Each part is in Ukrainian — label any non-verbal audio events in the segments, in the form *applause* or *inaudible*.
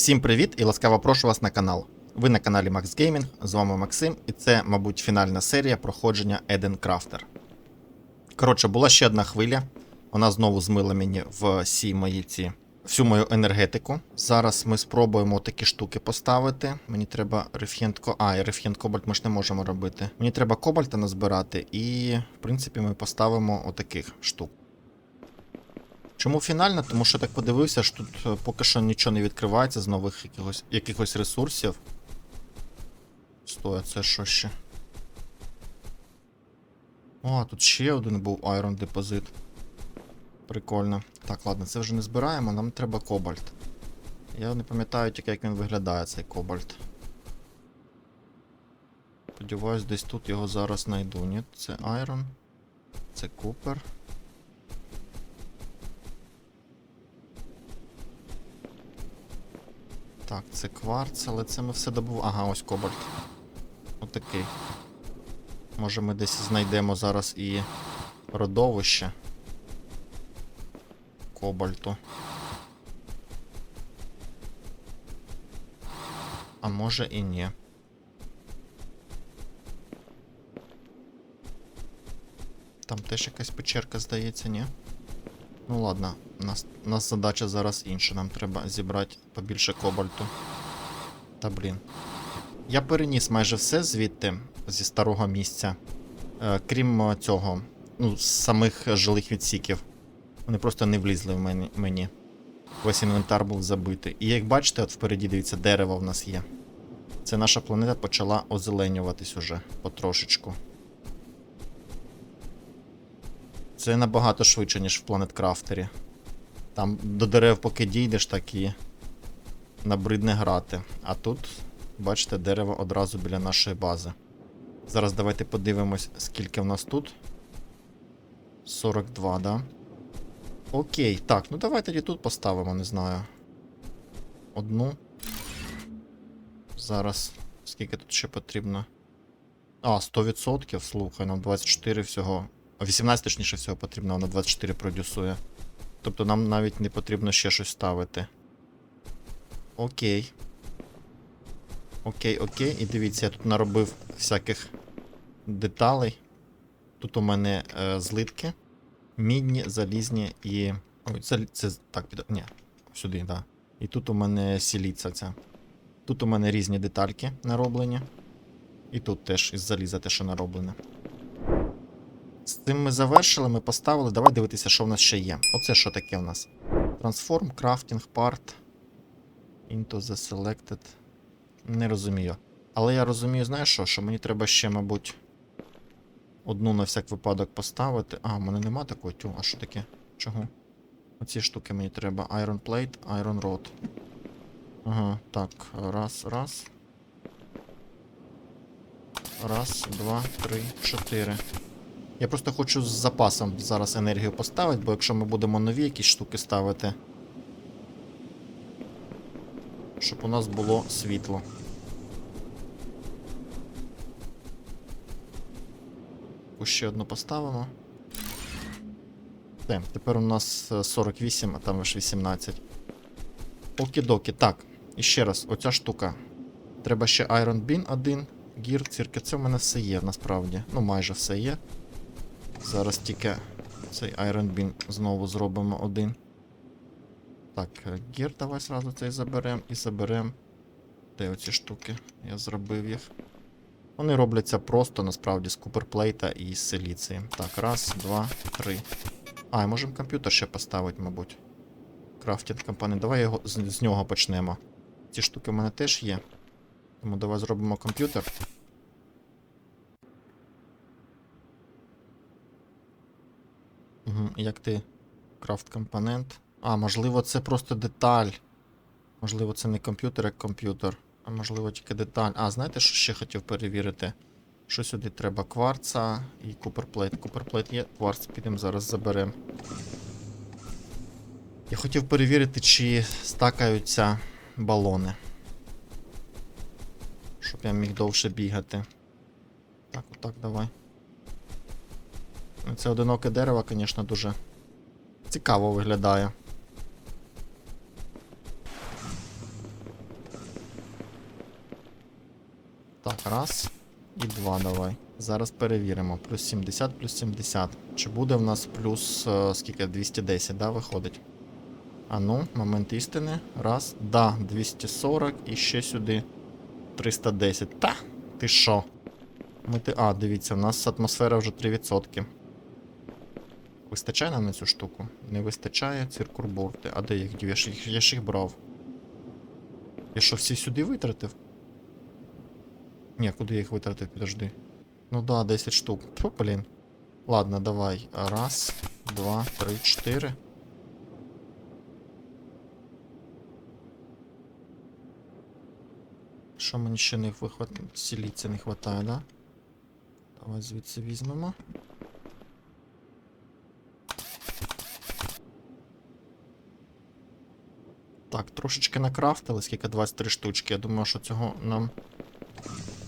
Всім привіт і ласкаво прошу вас на канал. Ви на каналі Max Gaming, з вами Максим, і це, мабуть, фінальна серія проходження Eden Crafter. Коротше, була ще одна хвиля. Вона знову змила мені всі мої ці, всю мою енергетику. Зараз ми спробуємо такі штуки поставити. Мені треба реф'єнт ко... А, і реф'єнт кобальт ми ж не можемо робити. Мені треба кобальта назбирати, і, в принципі, ми поставимо отаких штук. Чому фінальна? Тому що так подивився, що тут е, поки що нічого не відкривається з нових якихось, якихось ресурсів. Стой, а це що ще? О, тут ще один був Iron Deposit. Прикольно. Так, ладно, це вже не збираємо, нам треба кобальт. Я не пам'ятаю тільки, як він виглядає, цей кобальт. Сподіваюсь, десь тут його зараз знайду. Ні, це Iron. Це Купер. Так, це кварц, але це ми все добув. Ага, ось кобальт. Отакий. Може ми десь знайдемо зараз і родовище кобальту. А може і ні. Там теж якась печерка, здається, ні? Ну ладно, у нас, нас задача зараз інша. Нам треба зібрати побільше кобальту. Та блін. Я переніс майже все звідти, зі старого місця. Е, крім е, цього, ну, самих жилих відсіків. Вони просто не влізли в мені. Весь інвентар був забитий. І як бачите, от впереді, дивіться, дерево в нас є. Це наша планета почала озеленюватись уже потрошечку. Це набагато швидше, ніж в планеткрафтері. Там до дерев, поки дійдеш, так і набридне грати. А тут, бачите, дерево одразу біля нашої бази. Зараз давайте подивимось, скільки в нас тут. 42, да? Окей, так, ну давайте тоді тут поставимо, не знаю. Одну. Зараз. Скільки тут ще потрібно? А, 100%, слухай, нам 24 всього. 18 точніше всього потрібно, воно 24 продюсує. Тобто нам навіть не потрібно ще щось ставити. Окей. Окей, окей. І дивіться, я тут наробив всяких деталей. Тут у мене е, злитки. Мідні, залізні і. Ой, це, це так, під... Ні, сюди, так. Да. І тут у мене сіліця ця. Тут у мене різні детальки нароблені. І тут теж із заліза те, що нароблене. З цим ми завершили, ми поставили. Давай дивитися, що в нас ще є. Оце що таке в нас? Transform, Crafting, Part. Into the Selected. Не розумію. Але я розумію, знаєш що? Що мені треба ще, мабуть, одну на всяк випадок поставити. А, в мене нема такої тю. А що таке? Чого? Оці штуки мені треба. Iron Plate, Iron Rod. Ага, так, раз, раз. Раз, два, три, чотири. Я просто хочу з запасом зараз енергію поставити, бо якщо ми будемо нові якісь штуки ставити. Щоб у нас було світло. Ще одну поставимо. Все, тепер у нас е, 48, а там лише 18. Окі-докі. Так, і ще раз, оця штука. Треба ще Iron Bean один. Гір, цирки, це в мене все є насправді. Ну, майже все є. Зараз тільки цей Iron Bean знову зробимо один. Так, е, гір давай зразу цей заберемо і заберемо. Де оці штуки? Я зробив їх. Вони робляться просто насправді з куперплейта і з силіції. Так, раз, два, три. А, і можемо комп'ютер ще поставити, мабуть. Крафтінг компонент. Давай його з, з нього почнемо. Ці штуки в мене теж є. Тому давай зробимо комп'ютер. Угу. Як ти крафт компонент? А, можливо, це просто деталь. Можливо, це не комп'ютер, як комп'ютер. А можливо, тільки деталь. А, знаєте, що ще хотів перевірити? Що сюди треба? Кварца і куперплейт. Куперплейт є, кварц підемо зараз заберемо. Я хотів перевірити, чи стакаються балони. Щоб я міг довше бігати. Так, отак, давай. Це одиноке дерево, звісно, дуже цікаво виглядає. Так, раз і два давай. Зараз перевіримо. Плюс 70, плюс 70. Чи буде в нас плюс е, скільки? 210, да, виходить? А ну, момент істини. Раз. Да, 240 і ще сюди 310. Та! Ти що? Ми ти. А, дивіться, у нас атмосфера вже 3%. Вистачає нам на цю штуку? Не вистачає циркурборти. А де їх? Я ж їх, я ж їх брав. Я що, всі сюди витратив? Ні, куди я їх витратив, підожди. Ну да, 10 штук. Фу, блін. Ладно, давай. Раз, два, три, чотири. Що мені ще не вихват... Сіліця не вистачає, да? Давай звідси візьмемо. Так, трошечки накрафтили, скільки 23 штучки. Я думаю, що цього нам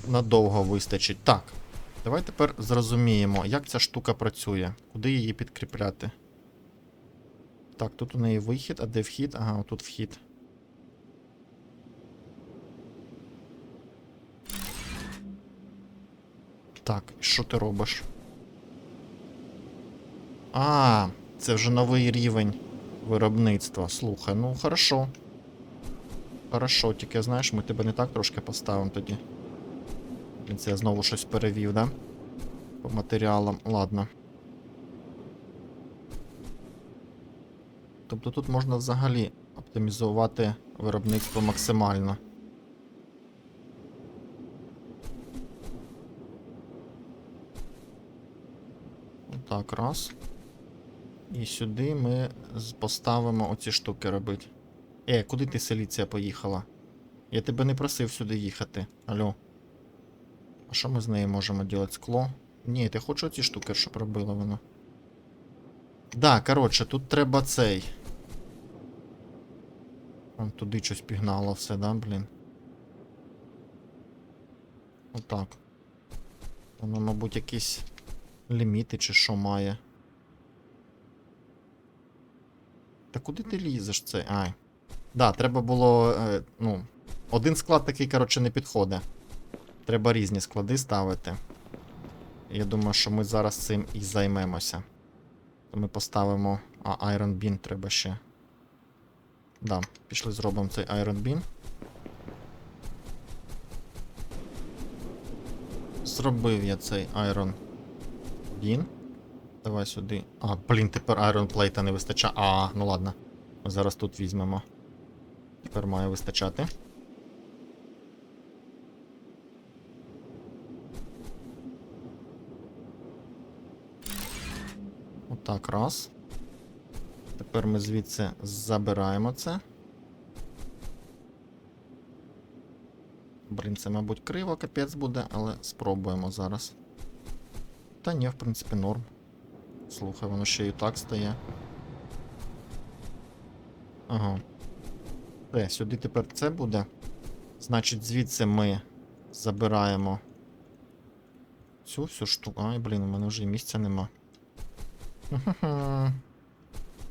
надовго вистачить. Так. Давай тепер зрозуміємо, як ця штука працює. Куди її підкріпляти? Так, тут у неї вихід, а де вхід? Ага, отут вхід. Так, що ти робиш? А, це вже новий рівень виробництва. Слухай, ну хорошо. Хорошо, тільки знаєш, ми тебе не так трошки поставимо тоді. Блін, це я знову щось перевів, да? По матеріалам. Ладно. Тобто тут можна взагалі оптимізувати виробництво максимально. Так, раз. І сюди ми поставимо оці штуки робити. Е, куди ти селіція поїхала? Я тебе не просив сюди їхати. Алло. А що ми з нею можемо робити? Скло? Ні, ти хочеш оці штуки, щоб робила вона? Да, коротше, тут треба цей. Вон туди щось пігнало все, да, блін? Отак. Воно, мабуть, якісь ліміти чи що має. Та куди ти лізеш цей? Ай. Да, треба було. Е, ну. Один склад такий, коротше, не підходить. Треба різні склади ставити. Я думаю, що ми зараз цим і займемося. То ми поставимо. А, Iron Beam треба ще. Да, пішли зробимо цей Iron Beam. Зробив я цей Iron Beam. Давай сюди. А, блін, тепер Iron Plate не вистачає. А, ну ладно. Ми зараз тут візьмемо. Тепер має вистачати. Отак, раз. Тепер ми звідси забираємо це. Блін, це, мабуть, криво, капець буде, але спробуємо зараз. Та ні, в принципі, норм. Слухай, воно ще і так стає. Ага. Все, сюди тепер це буде. Значить, звідси ми забираємо цю всю штуку. Ай, блін, у мене вже і місця нема.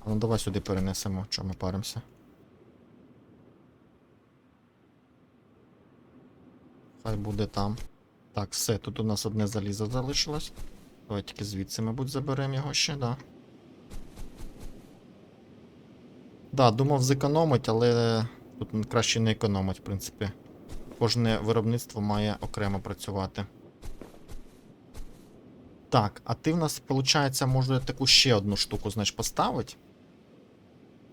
Ну давай сюди перенесемо, що ми паримося. Хай буде там. Так, все, тут у нас одне залізо залишилось. Давай тільки звідси, мабуть, заберемо його ще, да. Да, думав зекономить, але тут краще не економить, в принципі. Кожне виробництво має окремо працювати. Так, а ти в нас, виходить, може таку ще одну штуку, значить, поставити?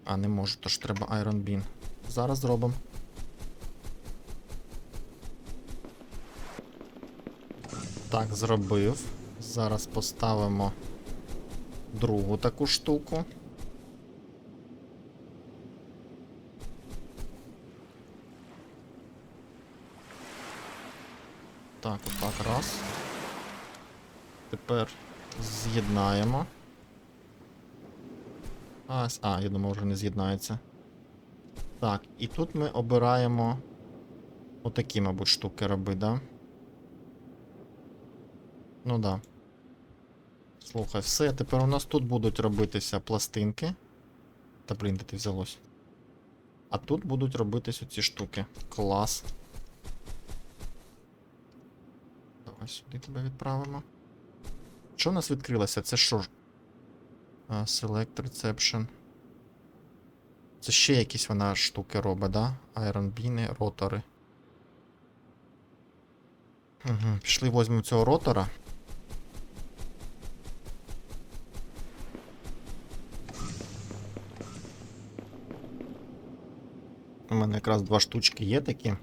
А, не можу, тож треба Iron Beam. Зараз зробимо. Так, зробив. Зараз поставимо другу таку штуку. Так, отак, раз. Тепер з'єднаємо. А, а, я думав, вже не з'єднається. Так, і тут ми обираємо отакі, мабуть, штуки робити, да? Ну да. Слухай, все, тепер у нас тут будуть робитися пластинки. Та блін, де ти взялось. А тут будуть робитись оці штуки. Клас. Давай сюди тебе відправимо. Що у нас відкрилося? Це що? Select Reception. Це ще якісь вона штуки робить, да? Iron біни, ротори. Угу. Пішли візьмемо цього ротора. У мене якраз два штучки є такі.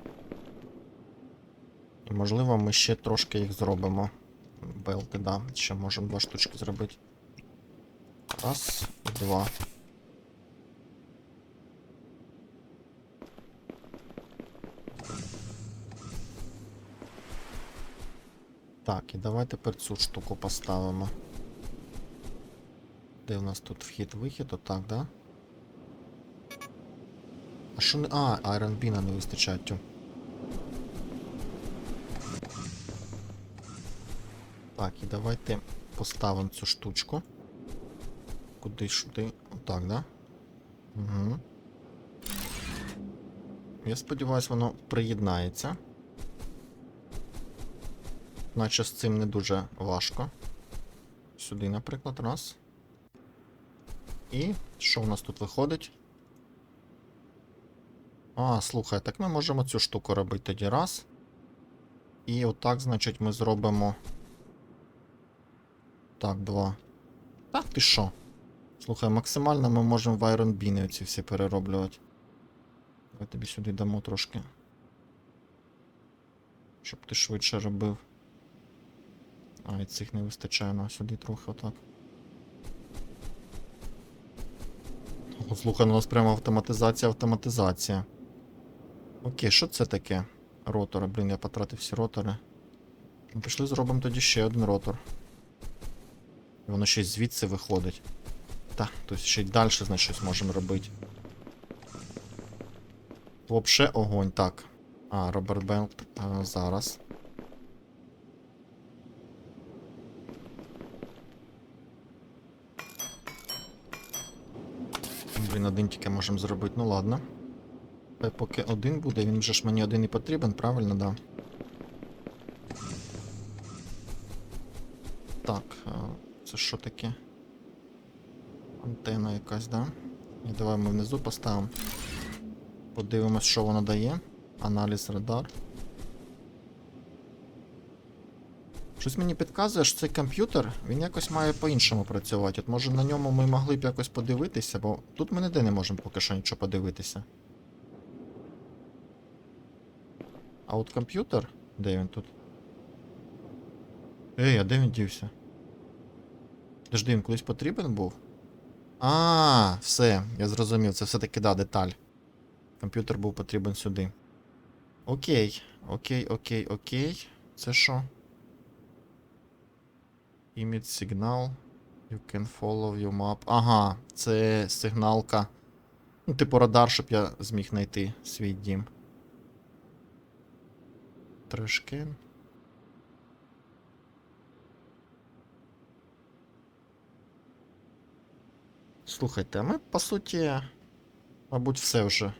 І можливо ми ще трошки їх зробимо. Белти, да. Ще можемо два штучки зробити. Раз, два. Так, і давай тепер цю штуку поставимо. Де в нас тут вхід-вихід? Отак, да? А що не. А, Iron Bean не вистачає. Так, і давайте поставимо цю штучку. Куди сюди? Отак, да? Угу. Я сподіваюся, воно приєднається. Наче з цим не дуже важко. Сюди, наприклад, раз. І що у нас тут виходить? А, слухай, так ми можемо цю штуку робити тоді раз. І отак, значить, ми зробимо. Так, два. Так, ти що? Слухай, максимально ми можемо в Iron Bean ці всі перероблювати. Давай тобі сюди дамо трошки. Щоб ти швидше робив. А, і цих не вистачає на сюди трохи отак. О, слухай, ну у нас прямо автоматизація, автоматизація. Окей, що це таке? Ротори, блін, я потратив всі ротори. Ну, пішли зробимо тоді ще один ротор. І воно й звідси виходить. Так, тобто ще й далі, значить, щось можемо робити. Вообще огонь, так. А, Роберт Белт, а, зараз. Блін, один тільки можемо зробити, ну ладно. Хай поки один буде, він вже ж мені один і потрібен, правильно, да. Так, а, це що таке? Антена якась, да? І давай ми внизу поставимо. Подивимось, що воно дає. Аналіз радар. Щось мені підказує, що цей комп'ютер, він якось має по-іншому працювати. От може на ньому ми могли б якось подивитися, бо тут ми ніде не можемо поки що нічого подивитися. А от комп'ютер. Де він тут? Ей, а де він дівся? Подожди, він колись потрібен був? А, все, я зрозумів, це все-таки да, деталь. Комп'ютер був потрібен сюди. Окей, окей, окей, окей. Це що? Image signal. You can follow your map. Ага, це сигналка. Ну, типу радар, щоб я зміг знайти свій дім. Трешкен. Слухайте, а ми, по суті, мабуть, все вже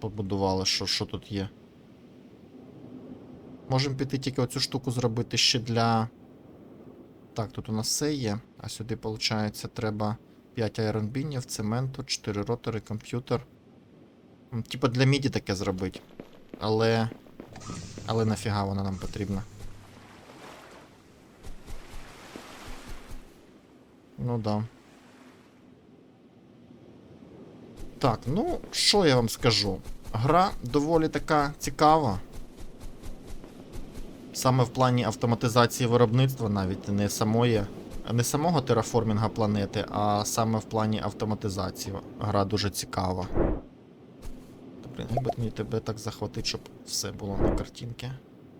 побудували, що, що тут є. Можемо піти тільки оцю штуку зробити ще для. Так, тут у нас все є. А сюди, виходить, треба 5 айронбінів, цементу, 4 ротори, комп'ютер. Типа для міді таке зробити. Але. Але нафіга вона нам потрібна. Ну да. Так, ну, що я вам скажу? Гра доволі така цікава. Саме в плані автоматизації виробництва, навіть не самої, не самого тераформінга планети, а саме в плані автоматизації. Гра дуже цікава. Блін, як би мені тебе так захватити, щоб все було на картинці.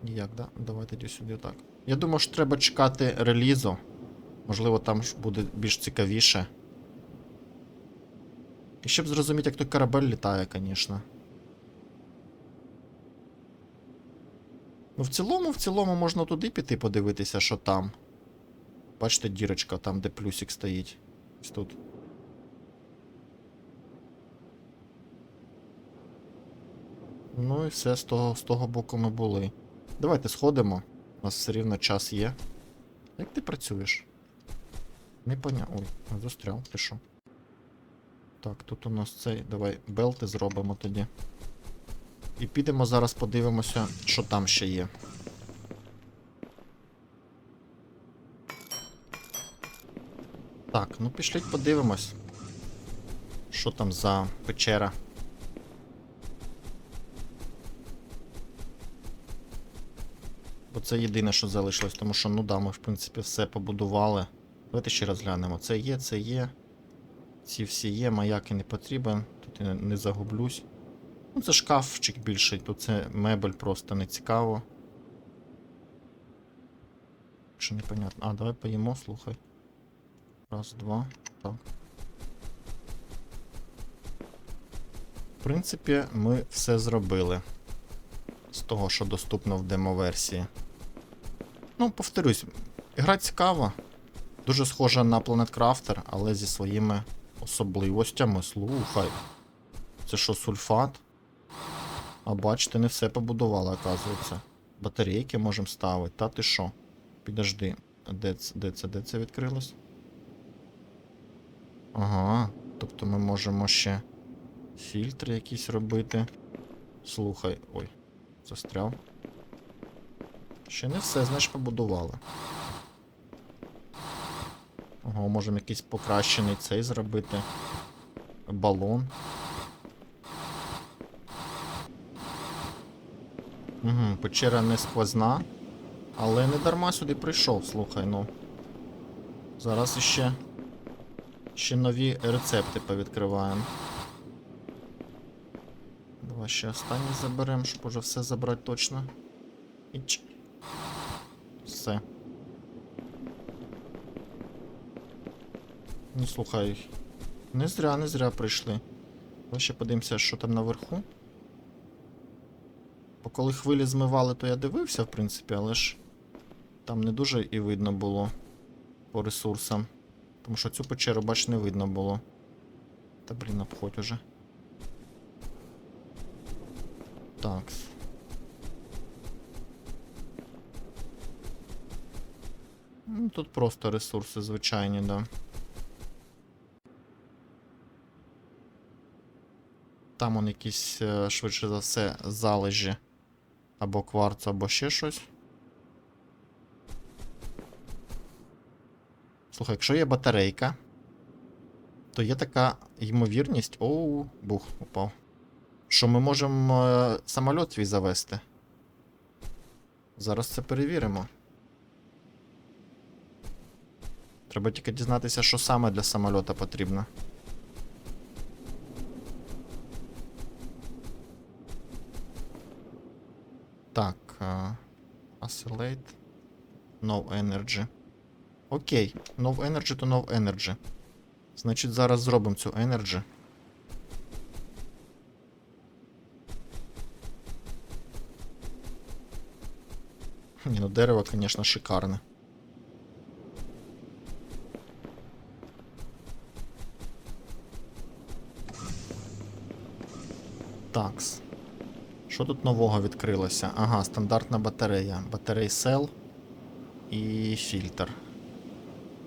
Ніяк, да? Давайте йди сюди так. Я думаю, що треба чекати релізу. Можливо, там буде більш цікавіше. І щоб зрозуміти, як той корабель літає, звісно. Ну, в цілому, в цілому можна туди піти подивитися, що там. Бачите, дірочка там, де плюсик стоїть. Ось тут. Ну і все, з того, з того боку ми були. Давайте сходимо. У нас все рівно час є. Як ти працюєш? Не поня... Ой, застряв, ти що? Так, тут у нас цей. Давай белти зробимо тоді. І підемо зараз подивимося, що там ще є. Так, ну пішліть подивимось. Що там за печера? Бо це єдине, що залишилось, тому що, ну да, ми, в принципі, все побудували. Давайте ще раз глянемо. Це є, це є. Ці всі є, маяки не потрібен. Тут я не, загублюсь. Ну, це шкафчик більший, тут це мебель просто не цікаво. Що непонятно. А, давай поїмо, слухай. Раз, два. Так. В принципі, ми все зробили. З того, що доступно в демо-версії. Ну, повторюсь, гра цікава. Дуже схожа на Planet Crafter, але зі своїми особливостями. Слухай. Це що, сульфат? А бачите, не все побудували, оказується. Батарейки можемо ставити. Та ти що? Підожди. Де це, де це, де це відкрилось? Ага. Тобто ми можемо ще фільтри якісь робити. Слухай. Ой, застряв. Ще не все, знаєш, побудували. Ого, можемо якийсь покращений цей зробити. Балон. Угу, печера не сквозна. Але не дарма сюди прийшов, слухай, ну. Зараз іще. Ще нові рецепти повідкриваємо. Давай ще останній заберемо, щоб уже все забрати точно. Іч. Все. Ну слухай. Не зря, не зря прийшли. Давай ще подивимося, що там наверху. Бо коли хвилі змивали, то я дивився, в принципі, але ж там не дуже і видно було по ресурсам. Тому що цю печеру, бач, не видно було. Та блін, обходь уже. Так. Ну, тут просто ресурси звичайні, да. Там он якісь, е, швидше за все, залежі. Або кварцу, або ще щось. Слухай, якщо є батарейка, то є така ймовірність. Оу, бух, упав. Що ми можемо е, самольот свій завести. Зараз це перевіримо. Треба тільки дізнатися, що саме для самольота потрібно. Так. Uh, oscillate. No energy. Окей. No energy то no energy. Значить, зараз зробимо цю energy. Ні, ну дерево, звісно, шикарне. Такс. Що тут нового відкрилося? Ага, стандартна батарея. Батарей сел і фільтр.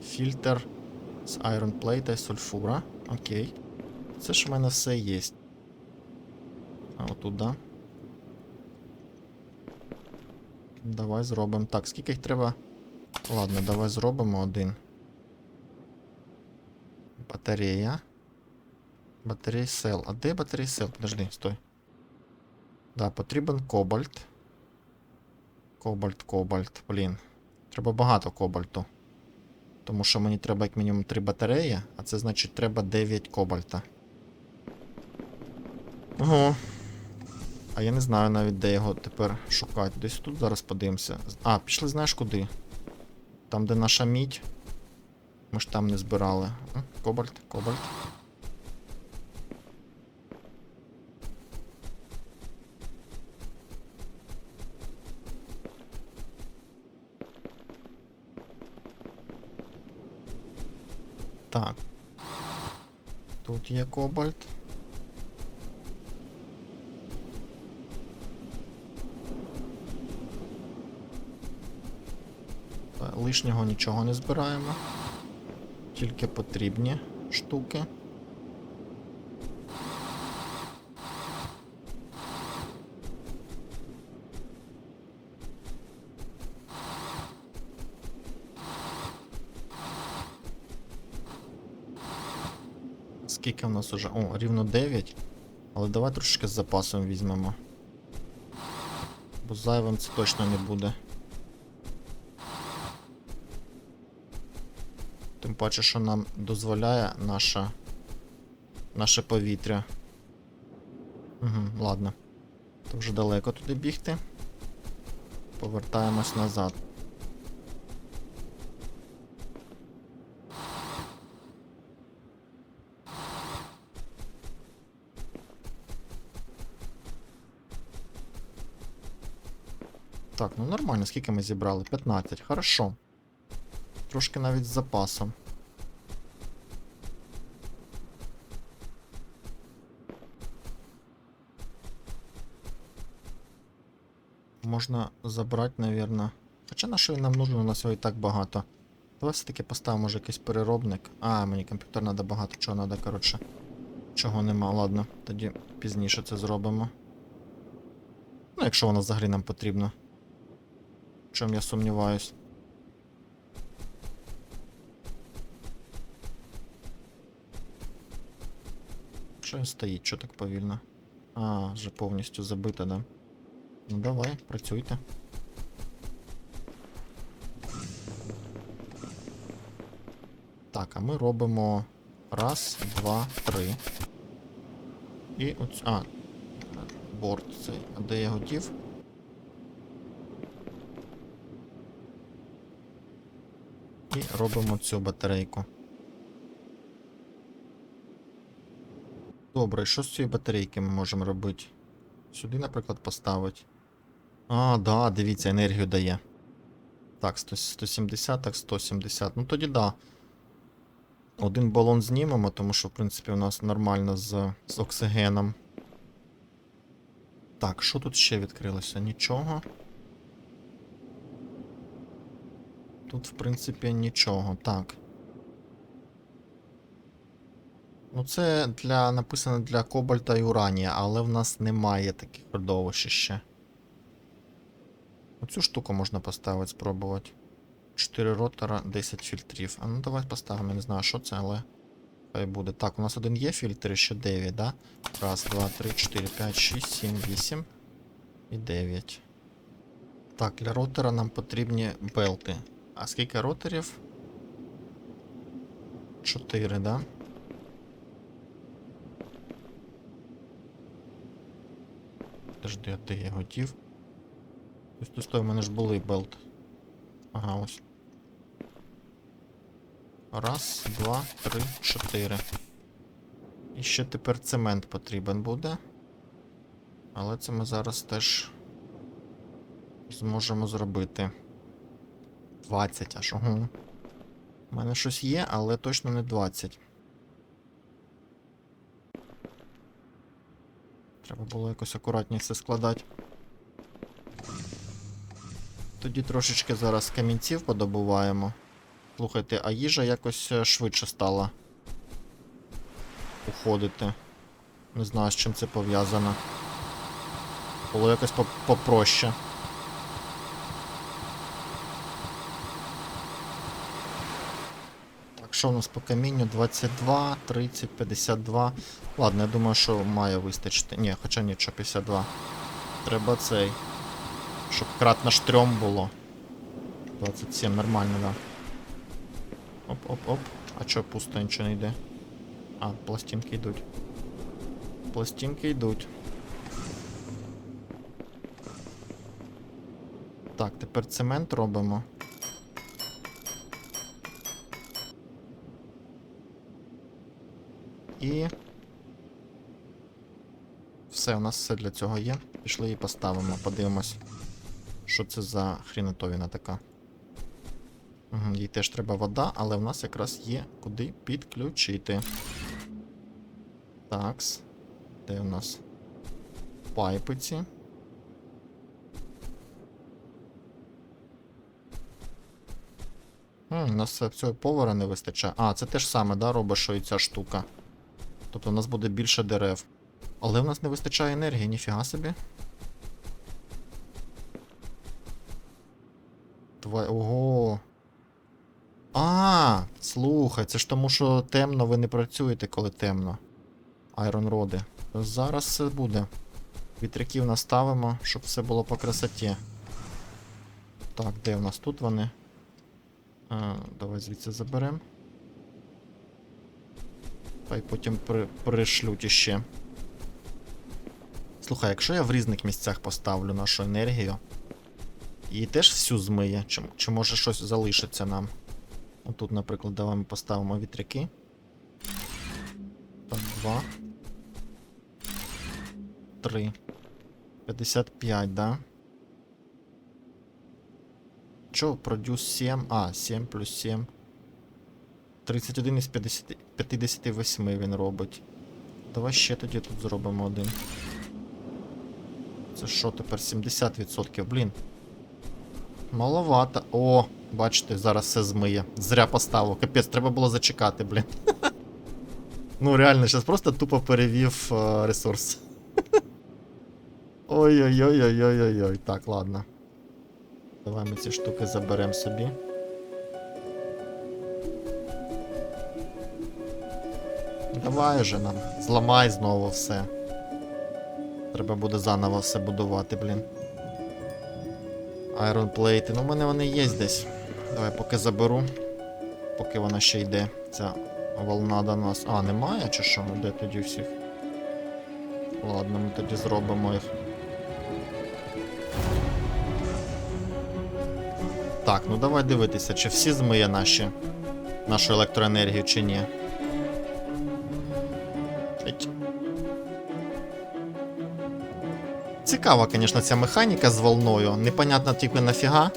Фільтр з Iron Plate і сульфура. Окей. Це ж в мене все є. А отут, да? Давай зробимо. Так, скільки їх треба. Ладно, давай зробимо один. Батарея. Батарей сел. А де батарей сел? Подожди, стой. Да, потрібен кобальт. Кобальт, кобальт. Блін. Треба багато кобальту. Тому що мені треба як мінімум 3 батареї, а це значить треба 9 кобальта. Ого. А я не знаю навіть де його тепер шукати. Десь тут зараз подивимося. А, пішли знаєш куди? Там, де наша мідь. Ми ж там не збирали. Кобальт, кобальт. Так. Тут є кобальт. лишнього нічого не збираємо. Тільки потрібні штуки. Скільки в нас уже? О, рівно 9. Але давай трошечки з запасом візьмемо. Бо зайвим це точно не буде. Тим паче, що нам дозволяє наша... наше повітря. Угу, ладно. То вже далеко туди бігти. Повертаємось назад. Так, ну нормально, скільки ми зібрали? 15. Хорошо. Трошки навіть з запасом. Можна забрати, навірно. Хоча на що нам нужен, у нас його і так багато. Давай все-таки поставимо може якийсь переробник. А, мені комп'ютер треба багато чого треба, коротше. Чого нема, ладно, тоді пізніше це зробимо. Ну, якщо воно взагалі нам потрібно. В чому я сумніваюсь. Що стоїть, що так повільно? А, вже повністю забито, да? Ну давай, працюйте. Так, а ми робимо раз, два, три. І оць... А, борт цей. А де я його дів? І робимо цю батарейку. Добре, що з цієї батарейки ми можемо робити? Сюди, наприклад, поставити. А, да, дивіться, енергію дає. Так, 170, так, 170. Ну тоді да. Один балон знімемо, тому що, в принципі, у нас нормально з, з оксигеном. Так, що тут ще відкрилося? Нічого. Тут, в принципі, нічого. Так. Ну, це для написано для кобальта і уранія, але в нас немає таких родовищ ще. Оцю штуку можна поставити, спробувати. 4 ротора, 10 фільтрів. А ну давай поставимо, я не знаю, що це, але. Хай буде. Так, у нас один є фільтр, ще 9, да? Раз, два, три, 4, 5, 6, 7, 8 і 9. Так, для ротора нам потрібні белти. А скільки роторів? 4, да? Подожди, а де я готів? Ось стой, у мене ж були белт. Ага, ось. Раз, два, три, чотири. І ще тепер цемент потрібен буде. Але це ми зараз теж зможемо зробити. 20 аж. Угу. У мене щось є, але точно не 20. Треба було якось акуратніше складати. Тоді трошечки зараз камінців подобуваємо. Слухайте, а їжа якось е, швидше стала уходити. Не знаю, з чим це пов'язано. Було якось по- попроще. Так, що в нас по камінню? 22, 30, 52. Ладно, я думаю, що має вистачити. Ні, хоча ні, що 52. Треба цей. Щоб кратно штрьом було. 27, нормально, да. Оп-оп-оп. А чо пусто нічого не йде? А, пластинки йдуть. Пластинки йдуть. Так, тепер цемент робимо. І. Все, у нас все для цього є. Пішли її поставимо, подивимось. Що це за хрінотовіна така. Угу, їй теж треба вода, але в нас якраз є куди підключити. Такс. Де у нас пайпи ці? М, у нас цього повара не вистачає. А, це те ж саме, да, робить, що і ця штука. Тобто у нас буде більше дерев. Але в нас не вистачає енергії, ніфіга собі. Твай. Ого. А, слухай, це ж тому, що темно, ви не працюєте, коли темно. Айрон роди. Зараз все буде. Вітряків наставимо, щоб все було по красоті. Так, де в нас тут вони? А, давай звідси заберемо. Хай потім при, пришлють іще. Слухай, якщо я в різних місцях поставлю нашу енергію, її теж всю змиє, чи, чи може щось залишиться нам? Отут, наприклад, давай ми поставимо вітряки. Так, два. Три. 55, да? Чо, продюс 7? А, 7 плюс 7. 31 із 50, 58 він робить. Давай ще тоді тут зробимо один. Це що тепер? 70%, блін. Маловато. О, бачите, зараз все змиє. Зря поставив. Капець, треба було зачекати, блін. *laughs* Ну, реально, зараз просто тупо перевів е, ресурс. *laughs* Ой-ой-ой-ой-ой-ой. Так, ладно. Давай ми ці штуки заберемо собі. Давай же нам. Зламай знову все. Треба буде заново все будувати, блін. Iron плейти. Ну, в мене вони є десь. Давай поки заберу. Поки вона ще йде. Ця волна до нас. А, немає чи що? Де тоді всіх? Ладно, ми тоді зробимо їх. Так, ну давай дивитися, чи всі змиє наші нашу електроенергію, чи ні. Цікава, звісно, ця механіка з волною. Непонятно тільки нафіга.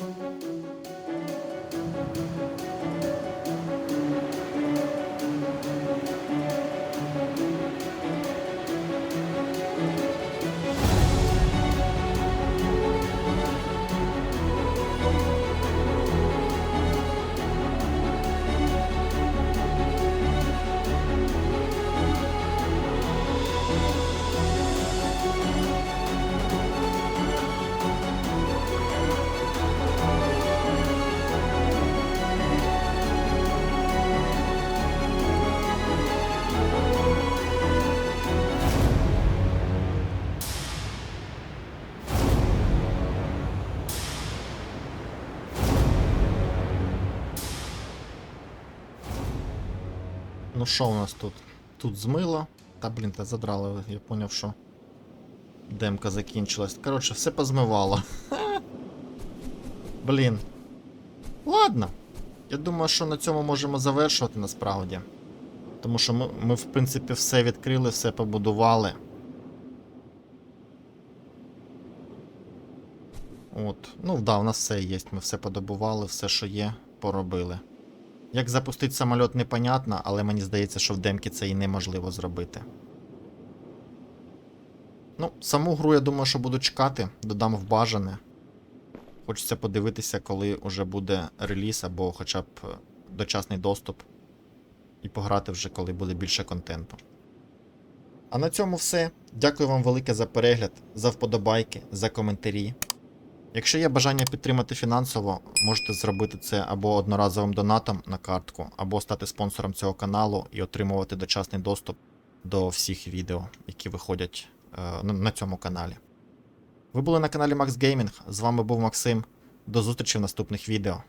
Ну що у нас тут? Тут змило. Та блін, та задрали, я поняв, що демка закінчилась. Коротше, все позмивало. *laughs* Блін. Ладно. Я думаю, що на цьому можемо завершувати насправді. Тому що ми, ми в принципі, все відкрили, все побудували. От. Ну, да, у нас все є. Ми все подобували, все, що є, поробили. Як запустити самоліт, непонятно, але мені здається, що в демки це і неможливо зробити. Ну, саму гру, я думаю, що буду чекати, додам в бажане. Хочеться подивитися, коли вже буде реліз або хоча б е, дочасний доступ. І пограти вже, коли буде більше контенту. А на цьому все. Дякую вам велике за перегляд, за вподобайки, за коментарі. Якщо є бажання підтримати фінансово, можете зробити це або одноразовим донатом на картку, або стати спонсором цього каналу і отримувати дочасний доступ до всіх відео, які виходять е, на- цьому каналі. Ви були на каналі Max Gaming. З вами був Максим. До зустрічі в наступних відео.